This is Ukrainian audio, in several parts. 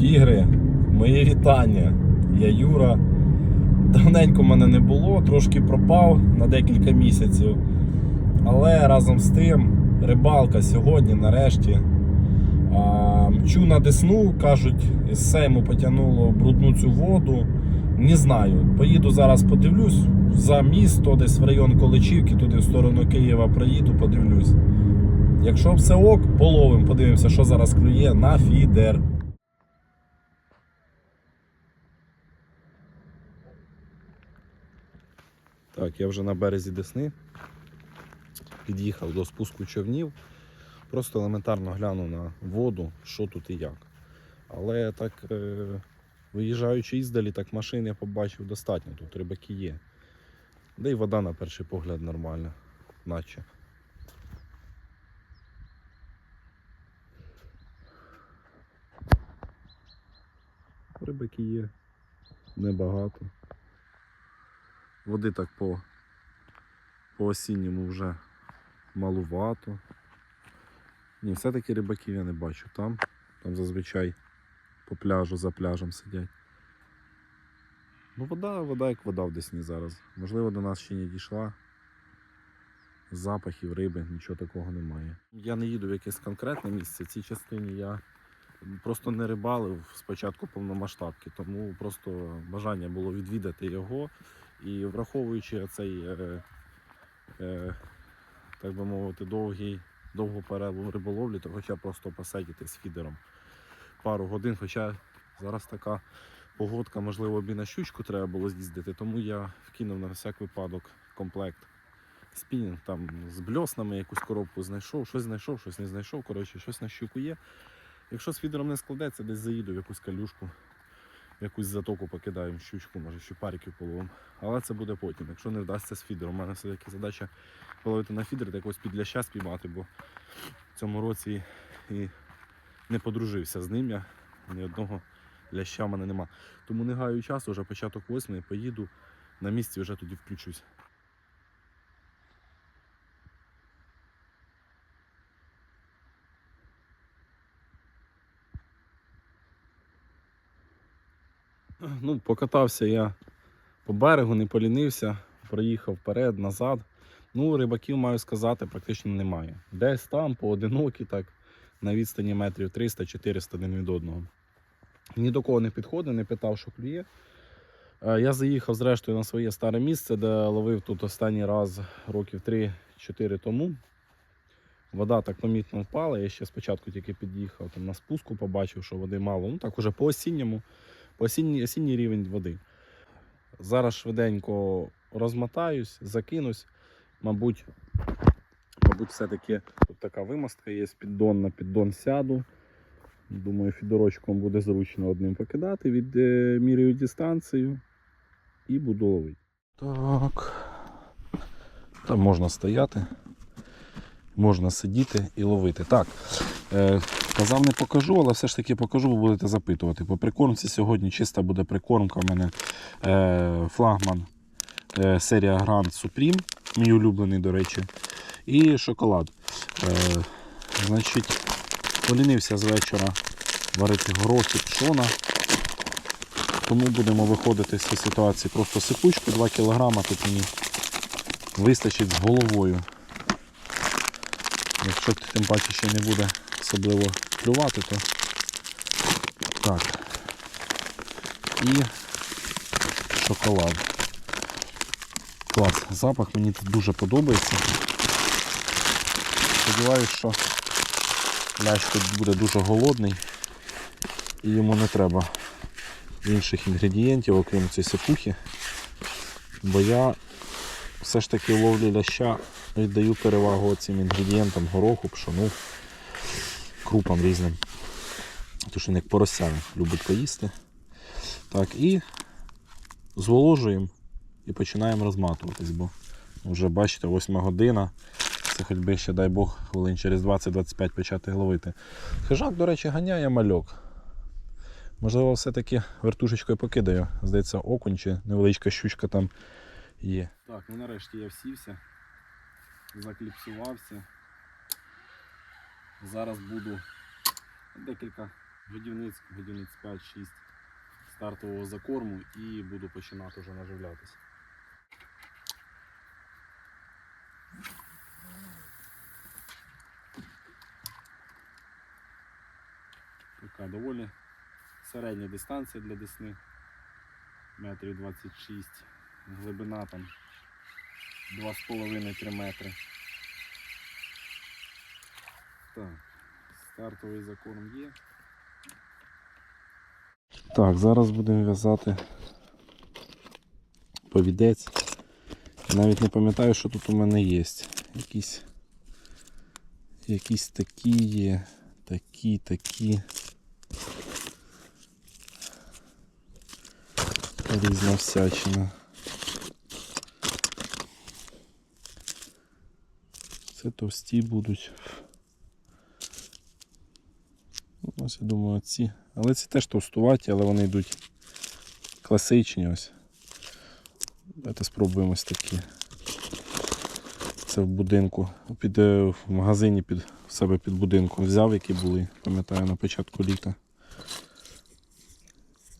Тігри, мої вітання. Я Юра. Давненько мене не було, трошки пропав на декілька місяців. Але разом з тим, рибалка сьогодні, нарешті. А, мчу на Десну, кажуть, із Сейму потягнуло брудну цю воду. Не знаю. Поїду зараз подивлюсь за місто, десь в район Количівки, туди в сторону Києва проїду, подивлюсь. Якщо все ок, половим, подивимося, що зараз клює на фідер. Так, я вже на березі Десни. Під'їхав до спуску човнів. Просто елементарно глянув на воду, що тут і як. Але так, е, виїжджаючи іздалі, так машин я побачив достатньо. Тут рибаки є. Да й вода на перший погляд нормальна, наче. Рибаки є небагато. Води так по, по осінньому вже малувато. Ні, все-таки рибаків я не бачу там. Там зазвичай по пляжу за пляжем сидять. Ну, вода, вода як вода в Десні зараз. Можливо, до нас ще не дійшла. Запахів риби, нічого такого немає. Я не їду в якесь конкретне місце. Цій частині я просто не рибалив з початку повномасштабки, тому просто бажання було відвідати його. І враховуючи цей, е, е, так би мовити, довгий, довгу перерву риболовлі, то хоча просто посидіти з фідером пару годин. Хоча зараз така погодка, можливо, б і на щучку треба було з'їздити, тому я вкинув на всяк випадок комплект спінінг там з бльоснами, якусь коробку знайшов, щось знайшов, щось не знайшов. Коротше, щось на щуку є. Якщо з фідером не складеться, десь заїду в якусь калюшку, якусь затоку покидаємо щучку, може щупариків половимо. Але це буде потім, якщо не вдасться з фідером. У мене все-таки задача половити на фідер та якогось підляща спіймати, бо в цьому році і не подружився з ним я. Ні одного ляща в мене нема. Тому не гаю часу, вже початок восьмої, поїду на місці, вже тоді включусь. Ну, покатався я по берегу, не полінився, проїхав вперед, назад. Ну, рибаків маю сказати, практично немає. Десь там, поодинокі, так, на відстані метрів 300-400 один від одного. Ні до кого не підходив, не питав, що клює. Е, Я заїхав зрештою на своє старе місце, де ловив тут останній раз років 3-4 тому. Вода так помітно впала. Я ще спочатку тільки під'їхав там на спуску, побачив, що води мало. Ну так уже по осінньому, осінній, осінній рівень води. Зараз швиденько розмотаюсь, закинусь. Мабуть, мабуть, все-таки тут така вимостка є з піддон на піддон сяду. Думаю, фідорочком буде зручно одним покидати від е, міряю дистанцію і буду ловити. Так. Там можна стояти, можна сидіти і ловити. Так, казав, не покажу, але все ж таки покажу, бо будете запитувати. По прикормці сьогодні чиста буде прикормка. У мене е, флагман е, серія Grand Supreme, мій улюблений, до речі, і шоколад. Е, значить, полінився з вечора варити горохи пшона. Тому будемо виходити з цієї ситуації. Просто сипучку 2 кг тут мені вистачить з головою. Якщо тим паче ще не буде особливо клювати, то так. І шоколад. Клас, запах мені тут дуже подобається. Сподіваюсь, що лящ тут буде дуже голодний і йому не треба інших інгредієнтів, окрім цієї сипухи. Бо я все ж таки в ловлі ляща віддаю перевагу цим інгредієнтам гороху, пшону, крупам різним. Тому що він як поросяни любить поїсти. Так, і зволожуємо і починаємо розматуватись, бо вже бачите, 8 година. Це хоч би ще, дай Бог, хвилин через 20-25 почати ловити. Хижак, до речі, ганяє мальок. Можливо, все-таки вертушечкою покидаю. Здається, окунь чи невеличка щучка там є. Так, ну нарешті я всівся, закліпсувався. Зараз буду декілька годівниць, годівниць 5-6 стартового закорму і буду починати вже наживлятися. Така доволі середня дистанція для десни. Метрів 26. Глибина там 2,5-3 метри. Так, стартовий закорм є. Так, зараз будемо в'язати повідець. Навіть не пам'ятаю, що тут у мене є. Якісь, якісь такі є, такі, такі. Різна всячина. Це товсті будуть. Ось я думаю оці, Але ці теж товстуваті, але вони йдуть класичні. ось. Давайте спробуємо ось такі. Це в будинку, під, е, в магазині під в себе під будинком взяв, які були, пам'ятаю, на початку літа.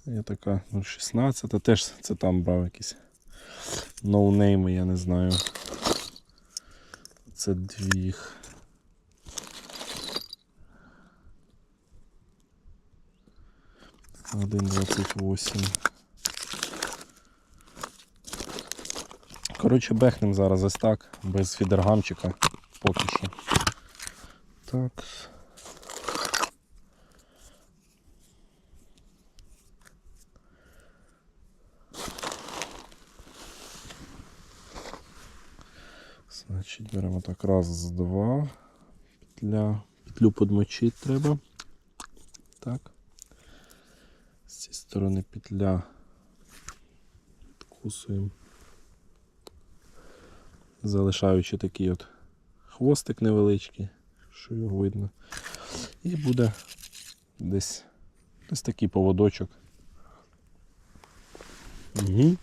Є така ну, 0,16, теж це там брав якісь ноунейми, я не знаю. Це двіх. 1,28. Коротше, бехнем зараз ось так, без фідергамчика поки що. Так. Значить, беремо так раз, два, петля, петлю подмочити треба. Так. Сторони петля відкусуємо. Залишаючи такий от хвостик невеличкий, що його видно. І буде десь ось такий поводочок. Угу.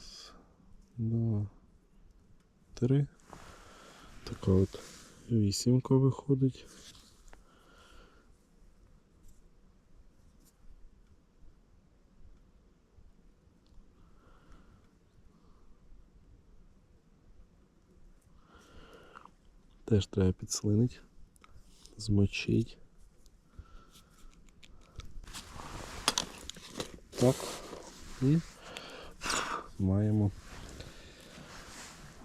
Раз, два, три. Така от вісімка виходить. Теж треба підслинити, змочити. Так. І маємо.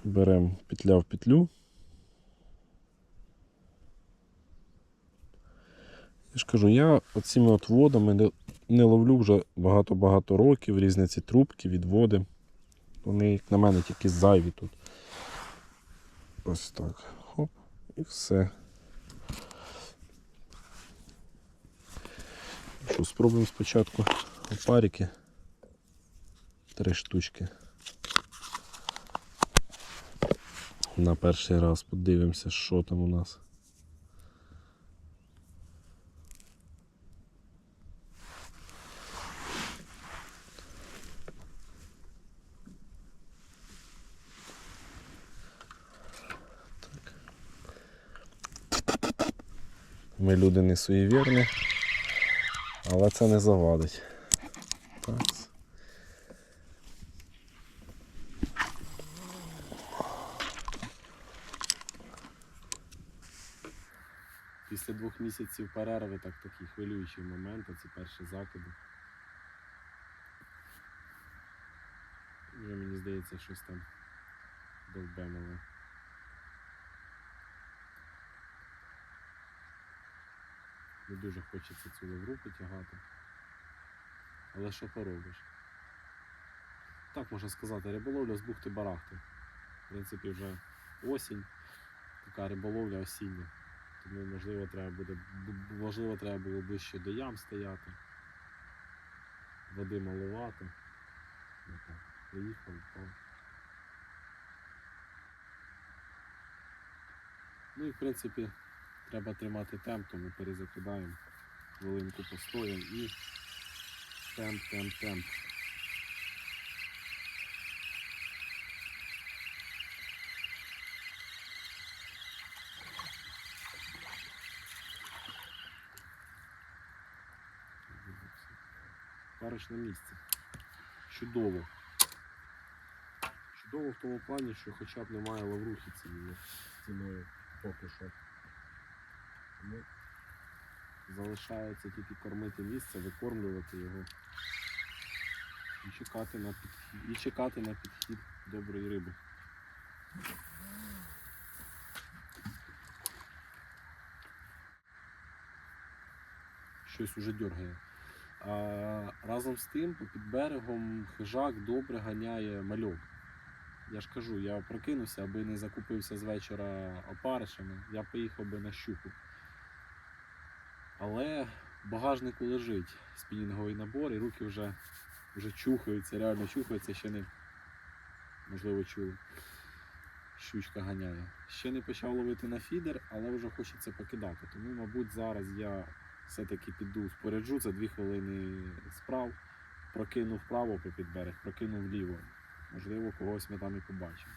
Беремо петля в петлю. Я ж кажу, я оціми от водами не, не ловлю вже багато-багато років, різні ці трубки, відводи. Вони, як на мене, тільки зайві тут. Ось так. Хоп, і все. Що, спробуємо спочатку опарики. Три штучки. На перший раз подивимося, що там у нас. Ми люди не суєвірні, але це не завадить. Так. Після двох місяців перерви так такий хвилюючий момент, ці перші закиди. Вже мені здається, щось там довбемало. Не дуже хочеться цю лавру тягати. Але що поробиш? Так можна сказати, риболовля з бухти барахти. В принципі, вже осінь, така риболовля осіння. Тому можливо треба буде можливо треба було ближче до ям стояти. Води малувати. Приїхав, впав. Ну і в принципі треба тримати темп, тому перезакидаємо. хвилинку постоїмо і темп, темп, темп. На місці. Чудово. Чудово в тому плані, що хоча б немає лаврухи цієї ціною поки що. Тому залишається тільки кормити місце, викормлювати його і чекати на підхід, і чекати на підхід доброї риби. Щось уже дергає. Разом з тим, під берегом хижак добре ганяє мальок. Я ж кажу, я прокинувся, аби не закупився з вечора опаришами, я поїхав би на щуку. Але в багажнику лежить спінінговий набор, і руки вже, вже чухаються, реально чухаються, ще не можливо чули. Щучка ганяє. Ще не почав ловити на фідер, але вже хочеться покидати. Тому, мабуть, зараз я все-таки піду споряджу за дві хвилини справ, прокинув право попід берег, прокинув ліво. Можливо, когось ми там і побачимо.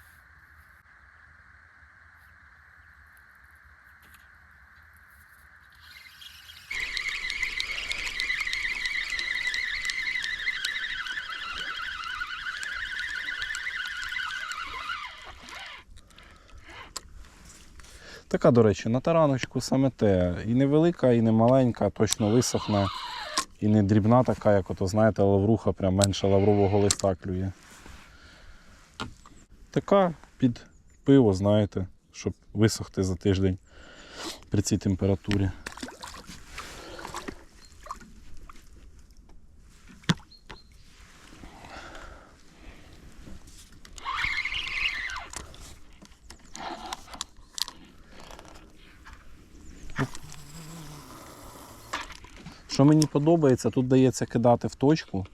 Така, до речі, на тараночку саме те. І не велика, і не маленька, точно висохне. І не дрібна така, як ото, знаєте, лавруха, прям менше лаврового листа клює. Така під пиво, знаєте, щоб висохти за тиждень при цій температурі. Що мені подобається, тут дається кидати в точку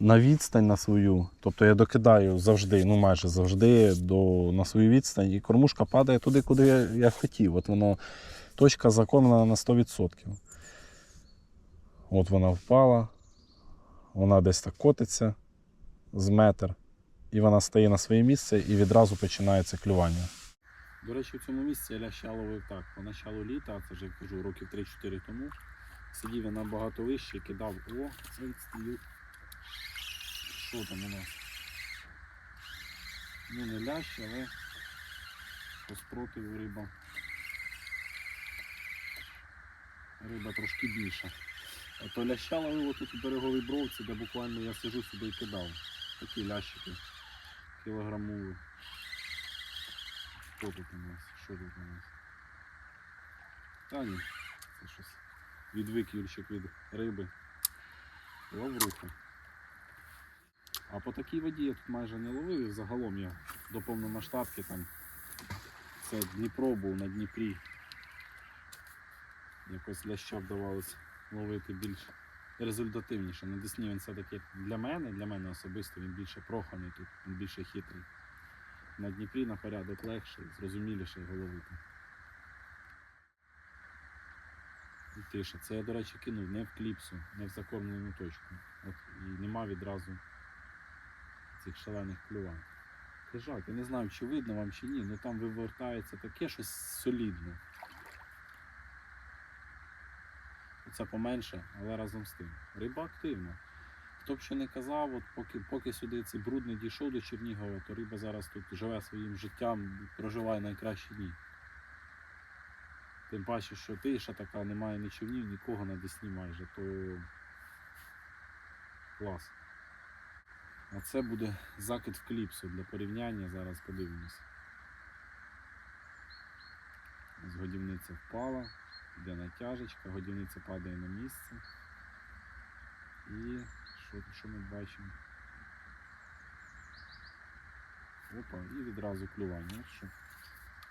на відстань на свою. Тобто я докидаю завжди, ну майже завжди до, на свою відстань, і кормушка падає туди, куди я, я хотів. От воно точка закормлена на 100%. От вона впала, вона десь так котиться з метр, і вона стає на своє місце і відразу починається клювання. До речі, в цьому місці я ляща ловив так. Поначалу літа, це вже кажу, років 3-4 тому. Сидів я набагато вище і кидав. О, це відстаю. Що там у нас? Ну не лящ, але по спротиву риба. Риба трошки більша. А то ляща ловив тут у береговій бровці, де буквально я сижу сюди і кидав. Такі лящики кілограмові. Що тут у нас? Що тут у нас? Та ні, це щось. Відвик Юрчик від риби. Лавруха. А по такій воді я тут майже не ловив і загалом я до повномасштабки там це Дніпро був на Дніпрі. Якось ляща вдавалося ловити більш результативніше. На Десні він все-таки для мене, для мене особисто він більше проханий тут, він більше хитрий. На Дніпрі на порядок легший, зрозуміліше його ловити. І тиша. Це я, до речі, кинув не в кліпсу, не в закормлену точку. От і нема відразу цих шалених клювань. Хижак, я не знаю, чи видно вам чи ні, але там вивертається таке щось солідне. Це поменше, але разом з тим. Риба активна. Хто б що не казав, от поки, поки сюди цей бруд не дійшов до Чернігова, то риба зараз тут живе своїм життям, проживає найкращі дні. Тим паче, що тиша така, немає ні човнів, нікого на Десні майже, то клас. А це буде закид в кліпсу для порівняння, зараз подивимось. Ось годівниця впала, йде натяжечка, годівниця падає на місце. І що, що ми бачимо? Опа, і відразу клювання. Що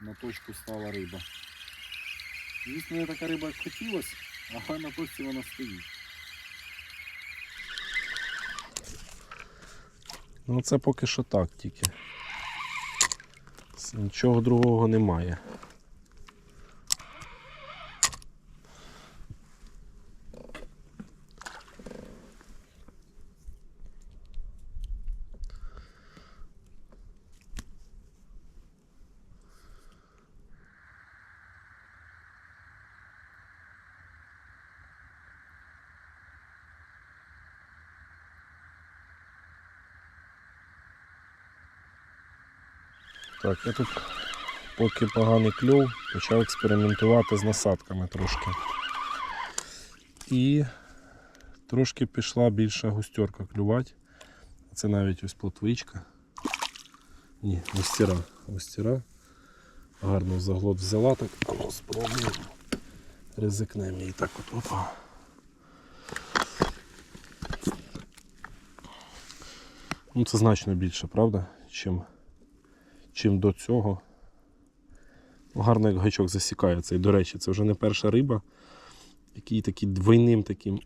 на точку стала риба. Звісно, не така риба, як хотілося, але на пості вона стоїть. Ну це поки що так тільки. Нічого другого немає. Так, я тут, поки поганий кльов, почав експериментувати з насадками трошки. І трошки пішла більша густерка клювати. Це навіть ось плотвичка. Ні, густіра. Густіра. Гарно заглот взяла, так спробуємо. Ризикнемо її так от. Опа. Ну, це значно більше, правда? Чим, чим до цього. Гарно як гачок засікається. І, до речі, це вже не перша риба, який такий двойним таким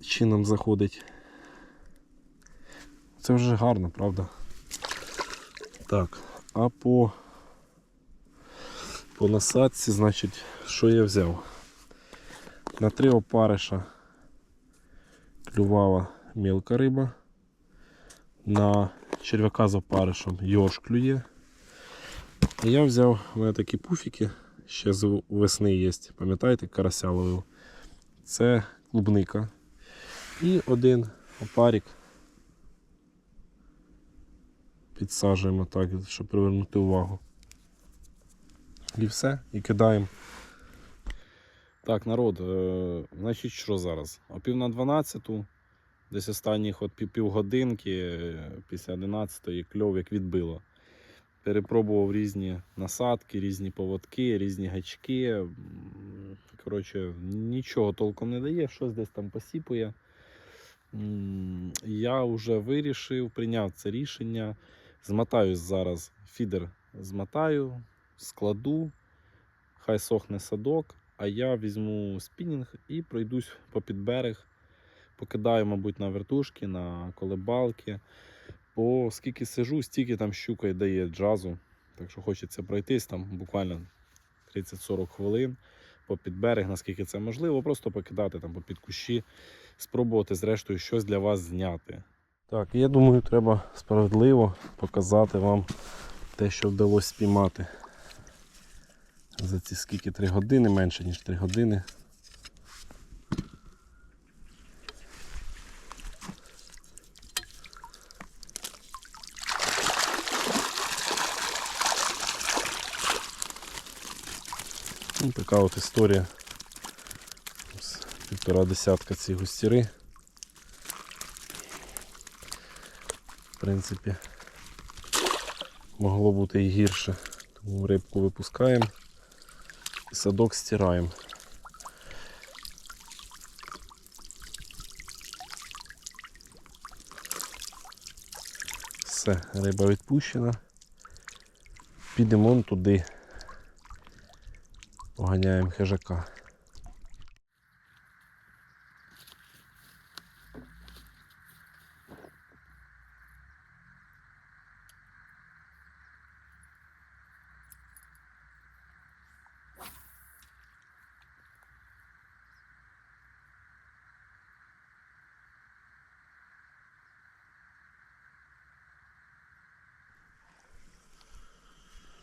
чином заходить. Це вже гарно, правда? Так, а по, по насадці, значить, що я взяв? На три опариша клювала мілка риба. На черв'яка з опаришем йорш клює. І я взяв у мене такі пуфіки, ще з весни є, пам'ятаєте, карася ловив. Це клубника. І один опарик. Підсаджуємо так, щоб привернути увагу. І все, і кидаємо. Так, народ, е, значить, що зараз? О пів на 12, десь останніх от півгодинки після 11-ї кльов як відбило. Перепробував різні насадки, різні поводки, різні гачки. Коротше, нічого толком не дає, щось десь там посіпує. Я вже вирішив, прийняв це рішення. Змотаюсь зараз, фідер змотаю, складу, хай сохне садок, а я візьму спінінг і пройдусь по підберег, покидаю, мабуть, на вертушки, на колебалки. Бо скільки сижу, стільки там щука й дає джазу. Так що хочеться пройтись там буквально 30-40 хвилин по підберег, наскільки це можливо, просто покидати там по під кущі, спробувати зрештою щось для вас зняти. Так, я думаю, треба справедливо показати вам те, що вдалося спіймати. За ці скільки 3 години, менше ніж 3 години. Ну, така от історія. Ось Півтора десятка ці густіри. В принципі, могло бути і гірше. Тому рибку випускаємо і садок стираємо. Все, риба відпущена. Підемо туди. Поганяємо хижака.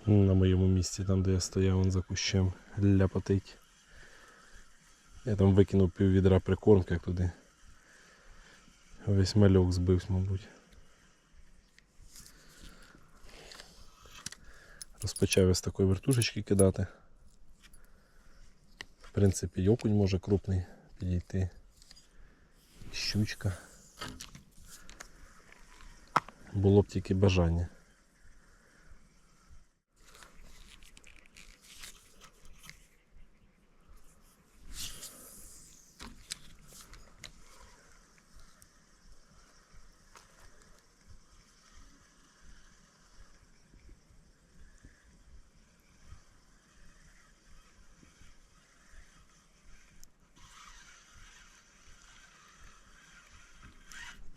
На моєму місці, там де я стояв, он за кущем ляпотить. Я там викинув пів відра прикормки як туди. Весь мальок збився, мабуть. Розпочав я з такої вертушечки кидати. В принципі, і окунь може крупний підійти. Щучка. Було б тільки бажання.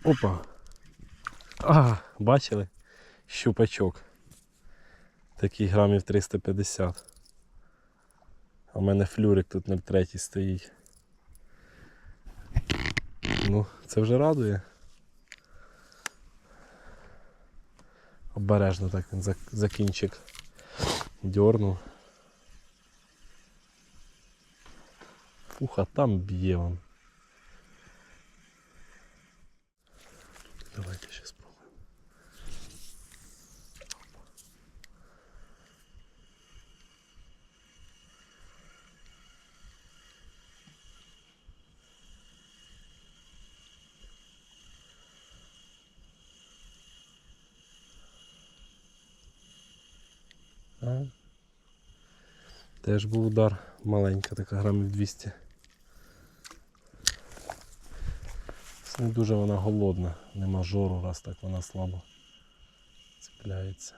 Опа. А, бачили? Щупачок. Такий грамів 350. А в мене флюрик тут 0,3 стоїть. Ну, це вже радує. Обережно так він за, за кінчик дьорнув. Ух, а там б'є он. Давайте ще спробуємо. Теж був удар маленька, така грамів 200. Не дуже вона голодна, нема жору, раз так вона слабо цепляється.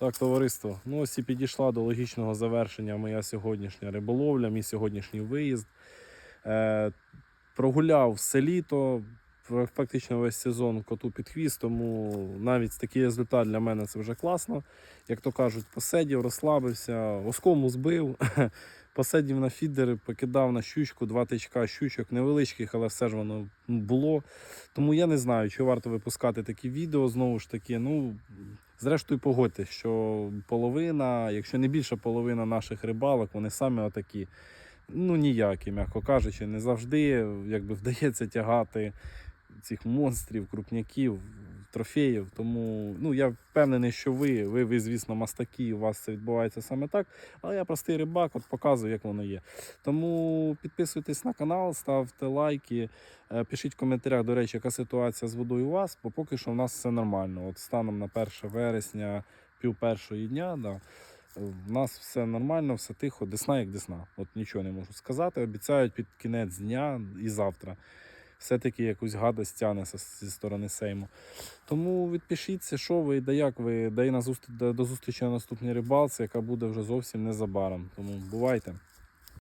Так, товариство. Ну ось і підійшла до логічного завершення моя сьогоднішня риболовля, мій сьогоднішній виїзд. Е, прогуляв все літо, фактично весь сезон коту під хвіст, тому навіть такий результат для мене це вже класно. Як то кажуть, посидів, розслабився, оскому збив, посидів на фідери, покидав на щучку, два тичка щучок невеличких, але все ж воно було. Тому я не знаю, чи варто випускати такі відео знову ж таки. Ну, Зрештою, погодьтесь, що половина, якщо не більша половина наших рибалок, вони саме отакі, ну ніякі, м'яко кажучи, не завжди якби, вдається тягати цих монстрів, крупняків, трофеїв. Тому ну, я впевнений, що ви, ви, ви, звісно, мастаки, у вас це відбувається саме так. Але я простий рибак, от показую, як воно є. Тому підписуйтесь на канал, ставте лайки. Е, Пишіть в коментарях, до речі, яка ситуація з водою у вас, бо поки що в нас все нормально. От станом на 1 вересня, пів першої дня, да, в нас все нормально, все тихо, десна як десна. От нічого не можу сказати. Обіцяють під кінець дня і завтра. Все-таки якусь гадость тяне зі- сторони Сейму. Тому відпишіться, що ви, да як ви, да на зустріч, до зустрічі на наступній рибалці, яка буде вже зовсім незабаром. Тому бувайте.